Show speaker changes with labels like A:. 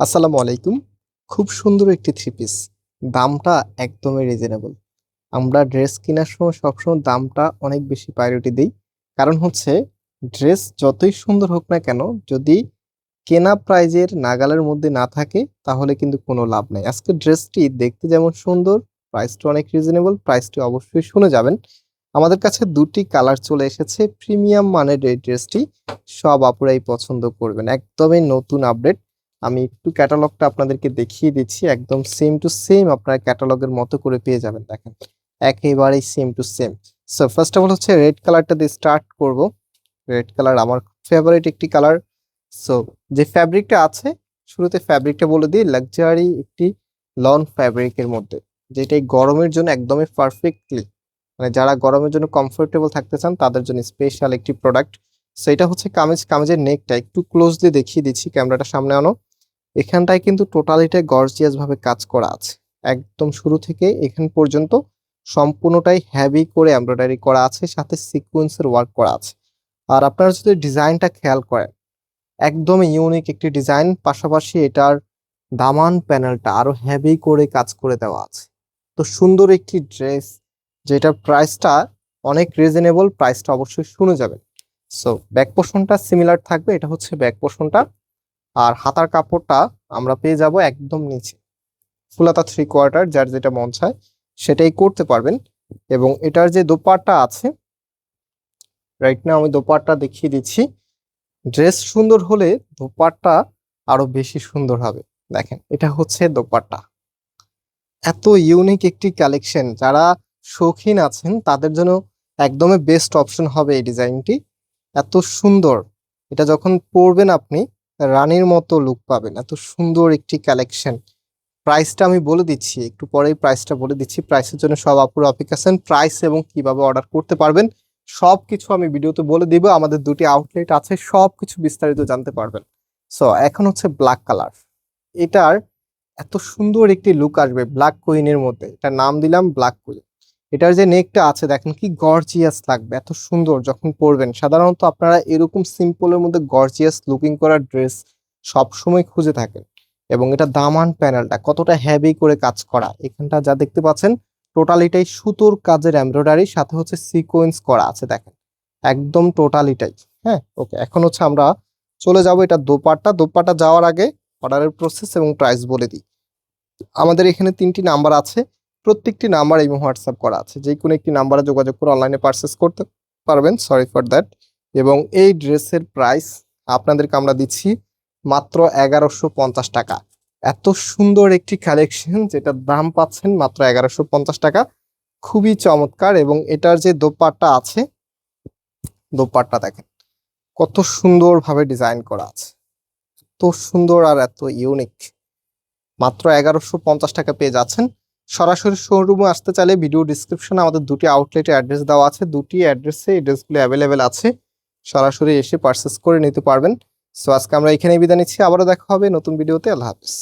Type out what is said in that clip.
A: আসসালামু আলাইকুম। খুব সুন্দর একটি থ্রি পিস দামটা একদমই রিজনেবল আমরা ড্রেস কেনার সময় সবসময় দামটা অনেক বেশি প্রায়োরিটি দিই। কারণ হচ্ছে ড্রেস যতই সুন্দর হোক না কেন, যদি কেনা প্রাইজের নাগালের মধ্যে না থাকে, তাহলে কিন্তু কোনো লাভ নেই। আজকে ড্রেসটি দেখতে যেমন সুন্দর প্রাইসটা অনেক রিজনেবল প্রাইসটি অবশ্যই শুনে যাবেন। আমাদের কাছে দুটি কালার চলে এসেছে প্রিমিয়াম মানের এই ড্রেসটি সব আপুরাই পছন্দ করবেন। একদমই নতুন আপডেট আমি একটু ক্যাটালগটা আপনাদেরকে দেখিয়ে দিচ্ছি। একদম সেম টু সেম আপনারা ক্যাটালগের মতো করে পেয়ে যাবেন, দেখেন। একেবারেই same to same so first of all হচ্ছে রেড কালারটা দিয়ে স্টার্ট করব। রেড কালার আমার ফেভারিট একটি কালার সো যে ফ্যাব্রিকটা আছে, শুরুতে ফ্যাব্রিকটা বলে দিই লাক্সারি একটি লন ফ্যাব্রিকের মধ্যে। যেটা গরমের জন্য একদমই পারফেক্টলি মানে যারা গরমের জন্য কমফোর্টেবল থাকতে চান, তাদের জন্য স্পেশাল একটি প্রোডাক্ট সো এটা হচ্ছে কামিজ, কামিজের নেকটা একটু ক্লোজলি দেখিয়ে দিচ্ছি ক্যামেরাটা সামনে আনো। এখানটায় কিন্তু টোটালিটাই গর্জিয়াস ভাবে কাজ করা আছে। একদম শুরু থেকে এখান পর্যন্ত সম্পূর্ণটাই হ্যাভি করে এমব্রয়ডারি করা আছে, সাথে সিকোয়েন্সের ওয়ার্ক করা আছে। আর আপনারা যদি ডিজাইনটা খেয়াল করেন, একদম ইউনিক একটি ডিজাইন পাশাপাশি এটার দামান প্যানেলটা আরও হ্যাভি করে কাজ করে দেওয়া আছে। তো সুন্দর একটি ড্রেস যেটার প্রাইসটা অনেক রিজনেবল প্রাইসটা অবশ্যই শুনে যাবেন। সো ব্যাক পোর্শনটা সিমিলার থাকবে, এটা হচ্ছে ব্যাক পোর্শনটা আর হাতার কাপড়টা আমরা পেয়ে যাব একদম নিচে। ফুলাতা থ্রি কোয়ার্টার যার যেটা মন চায়, সেটাই করতে পারবেন। এবং এটার যে দোপাট্টা আছে রাইট না আমি দোপাট্টা দেখিয়ে দিচ্ছি। ড্রেস সুন্দর হলে দোপাট্টা আরও বেশি সুন্দর হবে। দেখেন, এটা হচ্ছে দোপাট্টা। এত ইউনিক একটি কালেকশন যারা শৌখিন আছেন, তাদের জন্য একদমই বেস্ট অপশন হবে এই ডিজাইনটি এত সুন্দর। এটা যখন পরবেন আপনি রানীর মতো লুক পাবেন। এত সুন্দর একটি কালেকশন প্রাইসটা আমি বলে দিচ্ছি, একটু পরেই প্রাইসটা বলে দিচ্ছি। প্রাইসের জন্য সব আপুরা অপেক্ষাছেন প্রাইস এবং কীভাবে অর্ডার করতে পারবেন সব কিছু আমি ভিডিওতে বলে দিব। আমাদের দুটি আউটলেট আছে সব কিছু বিস্তারিত জানতে পারবেন। সো এখন হচ্ছে ব্ল্যাক কালার এটার এত সুন্দর একটি লুক আসবে ব্ল্যাক কুইনের মধ্যে। এটা নাম দিলাম ব্ল্যাক কুইন এটার যে নেকটা আছে, দেখেন কি গর্জিয়াস লাগবে, এত সুন্দর যখন পরবেন। সাধারণত আপনারা এরকম সিম্পলের মধ্যে গর্জিয়াস লুকিং করা ড্রেস সবসময় খুঁজে থাকেন এবং এটা দামান প্যানেলটা কতটা হেভি করে কাজ করা। এখানটা যা দেখতে পাচ্ছেন টোটালিটাই সুতোর কাজের এমব্রয়ডারি সাথে হচ্ছে সিকোয়েন্স করা আছে, দেখেন। একদম টোটালিটাই হ্যাঁ? ওকে এখন হচ্ছে আমরা চলে যাব এটা দোপাট্টা। দোপাট্টা যাওয়ার আগে অর্ডারের প্রসেস এবং প্রাইস বলে দিই। আমাদের এখানে তিনটি নাম্বার আছে। প্রত্যেকটি নাম্বার এবং হোয়াটসঅ্যাপ করা আছে। যে কোনো একটি নাম্বারে যোগাযোগ করে অনলাইনে পারচেস করতে পারবেন সরি ফর দ্যাট এবং এই ড্রেসের প্রাইস আপনাদেরকে আমরা দিচ্ছি মাত্র এগারোশো পঞ্চাশ টাকা। এত সুন্দর একটি কালেকশন যেটার দাম পাচ্ছেন মাত্র এগারোশো পঞ্চাশ টাকা। খুবই চমৎকার এবং এটার যে দোপাট্টা আছে, দোপাট্টা দেখেন, কত সুন্দরভাবে ডিজাইন করা আছে। এত সুন্দর আর এত ইউনিক মাত্র এগারোশো পঞ্চাশ টাকা পেয়ে যাচ্ছেন। সরাসরি শোরুমে আসতে চাইলে ভিডিও ডিসক্রিপশনে আমাদের দুটি আউটলেটের অ্যাড্রেস দেওয়া আছে। দুটি অ্যাড্রেসে এই ড্রেসগুলো অ্যাভেলেবেল আছে। সরাসরি এসে পারচেস করে নিতে পারবেন। সো আজকে আমরা এখানেই বিদায় নিচ্ছি। আবারও দেখা হবে নতুন ভিডিওতে আল্লাহ হাফিজ।